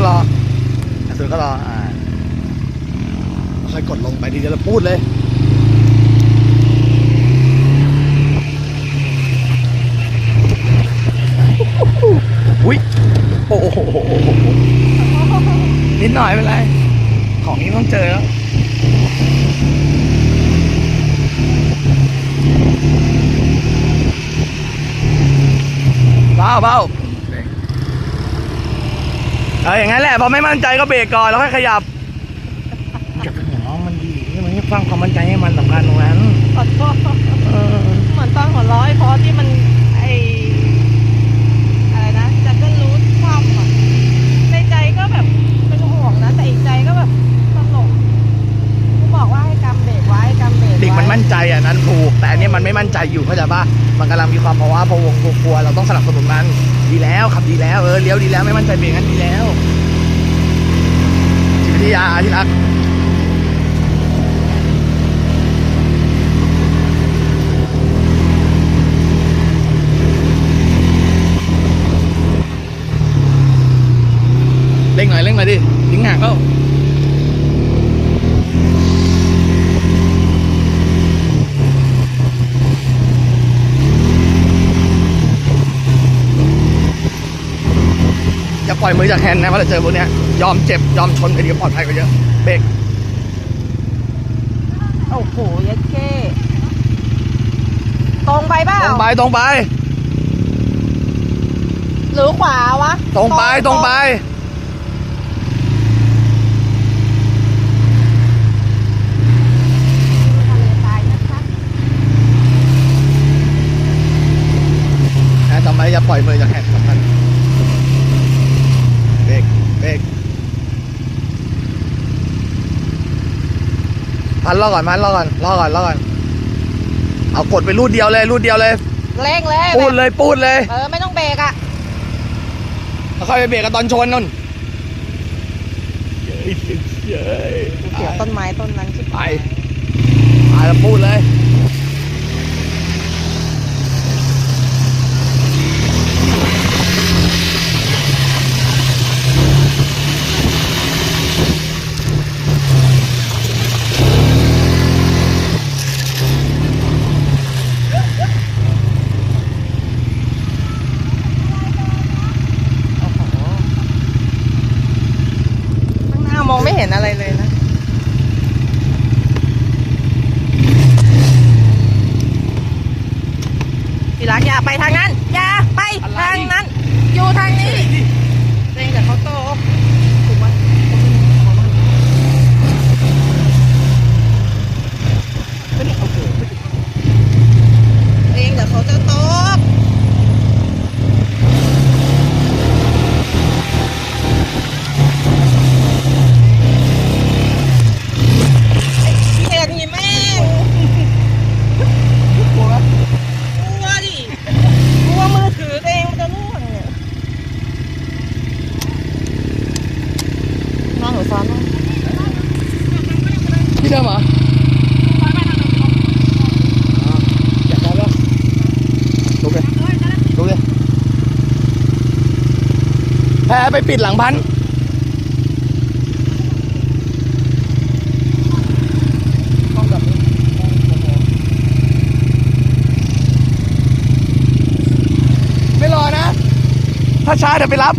็รอสุดก็รออ่าค่อยกดลงไปทีเดียวแล้วพูดเลยอุ้ยโอ้โหนิดหน่อยไม่เป็นไร ของนี้ต้องเจอแล้วเบาเบา เอออย่างนั้นแหละพอไม่มั่นใจก็เบรกก่อนแล้วค่อยขยับอย่าไปหัวน้องมันดีมันให้ฟังความมั่นใจให้มันสำคัญตรงนั้นขอโทษเออเหมือนตอนหัวเร้อยเพราะที่มันไออะไรนะจักเกิลรูทคว่ำอะในใจก็แบบเป็นห่วงนะ แต่อีกใจก็แบบตลกกูบอกว่าให้กำเบรกไว้กำเบรกไว้ เด็ก มั่นใจอะนั้นถูกแต่อันนี้มันไม่มั่นใจอยู่เข้าใจปะมันกำลังมีความภาวะพะวงกลัวเราต้องสนับสนุนมันดีแล้วขับดีแล้วเออเลี้ยวดีแล้วไม่มั่นใจเบรกงั้นดีแล้วจิตวิทยาที่รักเร่งหน่อยเร่งหน่อยดิทิ้งห่างแล้า ปล่อยมือจากแฮนด์นะเพราะเราเจอพวกเนี้ยยอมเจ็บ ยอมชนไปดีปลอดภัยกว่าเยอะเบรกโอ้โหยัดเก้ตรงไปเปล่าตรงไปตรงไปหรือขวาวะ ตรงไปตรงไปทะเลทรายนะคะนะจำไว้อย่าปล่อยมือจากแฮนด์สำคัญเบรก เบรกพันรอก่อนพันรอก่อนรอก่อนรอก่อนเอากดไปรูดเดียวเลยรูดเดียวเลยเร่งเลยปูดเลยปูดเลยเออไม่ต้องเบรกอะแล้วค่อยไปเบรกกันตอนชนนู่นเย้ยเย้ยเกี่ยวต้นไม้ต้นนั้นชิบไปไปแล้วพูดเลย โอ้โหข้างหน้ามองไม่เห็นอะไรเลยนะ ทีรักอย่า ไปทางนั้น อย่าไปทางนั้น อยู่ทางนี้เร่งแต่เขาโตถูกไหมไม่ได้เอาเกิดเร่งแต่เขาจะตกเห็นนี่แม่ง กลัวไหม กลัวดิกลัวมือถือตัวเองมันจะร่วงเนี่ยนอนหนูซ้อนมั้ง พี่เดิมเหรออ่าอยากได้ปะลุกเลยลุกเลยแพ้ไปปิดหลังพันต้องแบบนี้ไม่รอนะ ถ้าช้าเดี๋ยวไปรับ